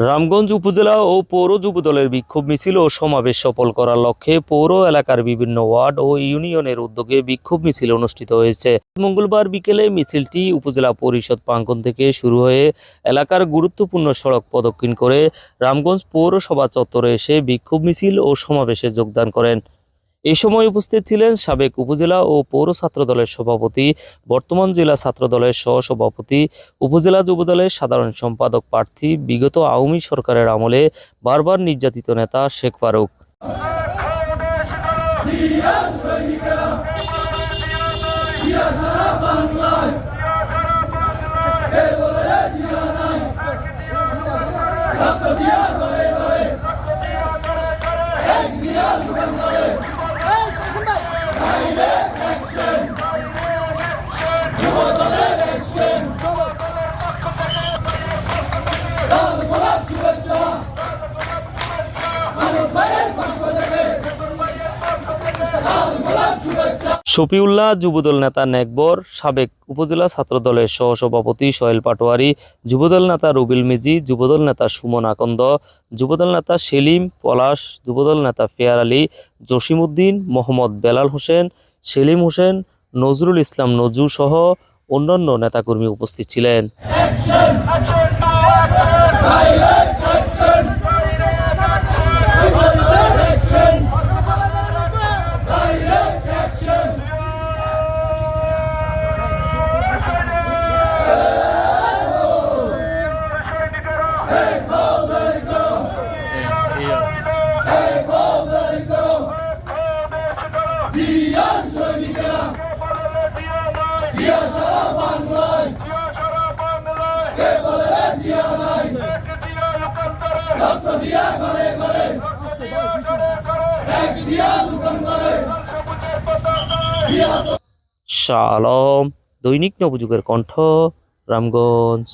রামগঞ্জ উপজেলা ও পৌর যুবদলের বিক্ষোভ মিছিল ও সমাবেশ সফল করার লক্ষ্যে পৌর এলাকার বিভিন্ন ওয়ার্ড ও ইউনিয়নের উদ্যোগে বিক্ষোভ মিছিল অনুষ্ঠিত হয়েছে। মঙ্গলবার বিকেলে মিছিলটি উপজেলা পরিষদ প্রাঙ্গণ থেকে শুরু হয়ে এলাকার গুরুত্বপূর্ণ সড়ক প্রদক্ষিণ করে রামগঞ্জ পৌরসভা চত্বরে এসে বিক্ষোভ মিছিল ও সমাবেশে যোগদান করেন। এই সময় উপস্থিত ছিলেন সাবেক উপজেলা ও পৌর ছাত্র দলের সভাপতি, বর্তমান জেলা ছাত্র দলের সহসভাপতি, উপজেলা যুবদলের সাধারণ সম্পাদক প্রার্থী, বিগত আওয়ামী সরকারের আমলে বারবার নির্যাতিত নেতা শেখ ফারুক। শফিউল্লাহ যুবদল নেতা নেকবর, সাবেক উপজেলা ছাত্র দলের সহসভাপতি সোহেল পাটোয়ারি, যুবদল নেতা রুবিল মিজি, যুবদল নেতা সুমন আকন্দ, যুবদল নেতা সেলিম পলাশ, যুবদল নেতা ফেয়ার আলী, জসিমউদ্দিন, মোহাম্মদ বেলাল হোসেন, সেলিম হোসেন, নজরুল ইসলাম নজরু সহ অন্যান্য নেতাকর্মী উপস্থিত ছিলেন। শাহ আলম দৈনিক নবযুগের কণ্ঠ রামগঞ্জ।